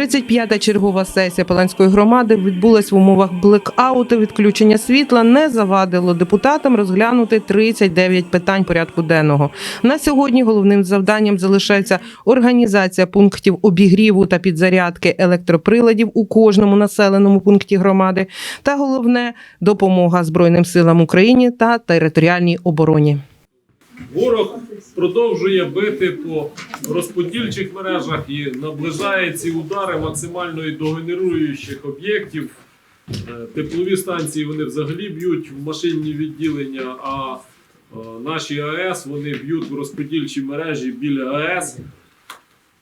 35-та чергова сесія Паланської громади відбулась в умовах блекауту. Відключення світла не завадило депутатам розглянути 39 питань порядку денного. На сьогодні головним завданням залишається організація пунктів обігріву та підзарядки електроприладів у кожному населеному пункті громади. Та головне допомога Збройним силам України та територіальній обороні. Ворог продовжує бити по розподільчих мережах і наближає ці удари максимально і до генеруючих об'єктів. Е, Теплові станції вони взагалі б'ють в машинні відділення, а е, наші АЕС вони б'ють в розподільчі мережі біля АЕС.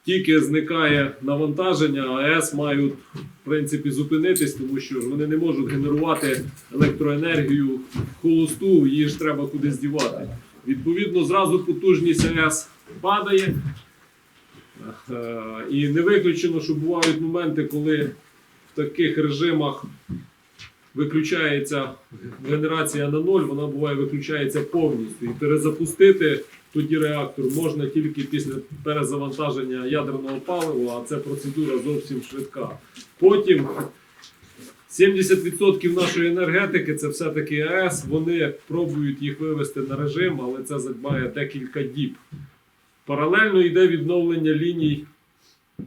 Тільки зникає навантаження, АЕС мають в принципі зупинитись, тому що вони не можуть генерувати електроенергію холосту, її ж треба кудись дівати. Відповідно, зразу потужність АЕС падає. Е, І не виключено, що бувають моменти, коли в таких режимах виключається генерація на ноль, вона буває виключається повністю. І перезапустити тоді реактор можна тільки після перезавантаження ядерного палива, а це процедура зовсім швидка. Потім 70% нашої енергетики це все-таки АЕС. Вони пробують їх вивести на режим, але це займає декілька діб. Паралельно йде відновлення ліній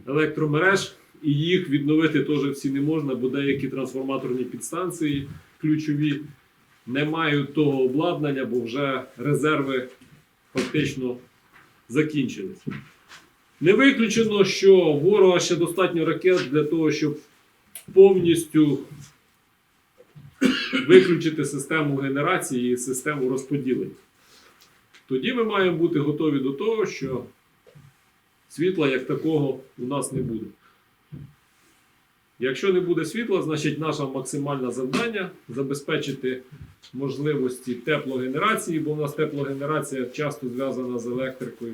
електромереж, і їх відновити теж всі не можна, бо деякі трансформаторні підстанції ключові не мають того обладнання, бо вже резерви фактично закінчились. Не виключено, що ворога ще достатньо ракет для того, щоб повністю виключити систему генерації і систему розподілення. Тоді ми маємо бути готові до того, що світла як такого у нас не буде. Якщо не буде світла, значить наше максимальне завдання забезпечити можливості теплогенерації, бо у нас теплогенерація часто зв'язана з електрикою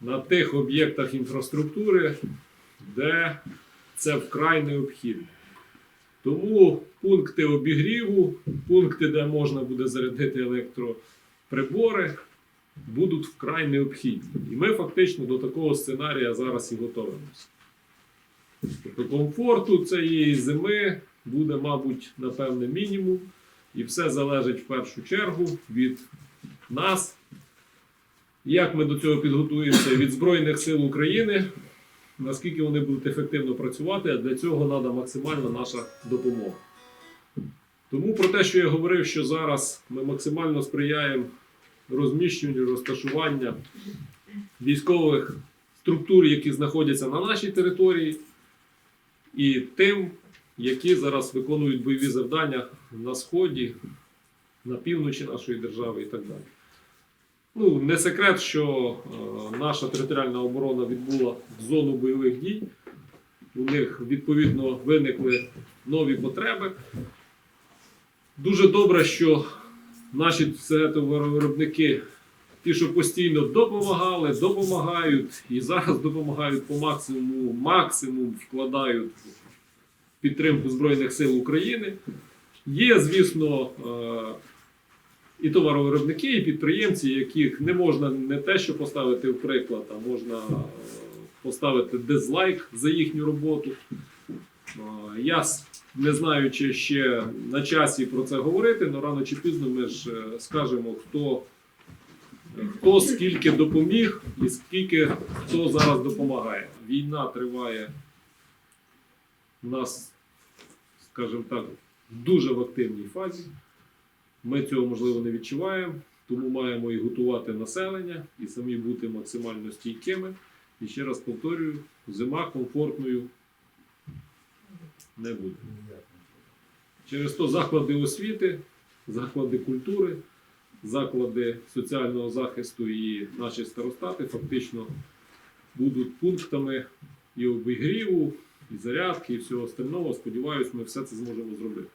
на тих об'єктах інфраструктури, де це вкрай необхідно. Тому пункти обігріву, пункти, де можна буде зарядити електроприбори, будуть вкрай необхідні. І ми фактично до такого сценарія зараз і готуємося. Тобто комфорту цієї зими буде, мабуть, напевне, мінімум. І все залежить в першу чергу від нас. Як ми до цього підготуємося від Збройних сил України, наскільки вони будуть ефективно працювати, а для цього треба максимальна наша допомога. Тому про те, що я говорив, що зараз ми максимально сприяємо розміщенню, розташування військових структур, які знаходяться на нашій території, і тим, які зараз виконують бойові завдання на сході, на півночі нашої держави і так далі. Ну, не секрет, що е, наша територіальна оборона відбула зону бойових дій. У них відповідно виникли нові потреби. Дуже добре, що наші виробники, ті, що постійно допомагали, допомагають і зараз допомагають по максимуму, максимум вкладають підтримку Збройних сил України. Є, звісно, е, і товаровиробники, і підприємці, яких не можна не те, що поставити в приклад, а можна е, поставити дизлайк за їхню роботу. Е, Я не знаю, чи ще на часі про це говорити, але рано чи пізно ми ж е, скажемо, хто, хто скільки допоміг і скільки хто зараз допомагає. Війна триває у нас, скажімо так, дуже в активній фазі. Ми цього можливо не відчуваємо, тому маємо і готувати населення, і самі бути максимально стійкими. І ще раз повторюю, зима комфортною не буде. Через то заклади освіти, заклади культури, заклади соціального захисту і наші старостати фактично будуть пунктами і обігріву, і зарядки, і всього остального. Сподіваюсь, ми все це зможемо зробити.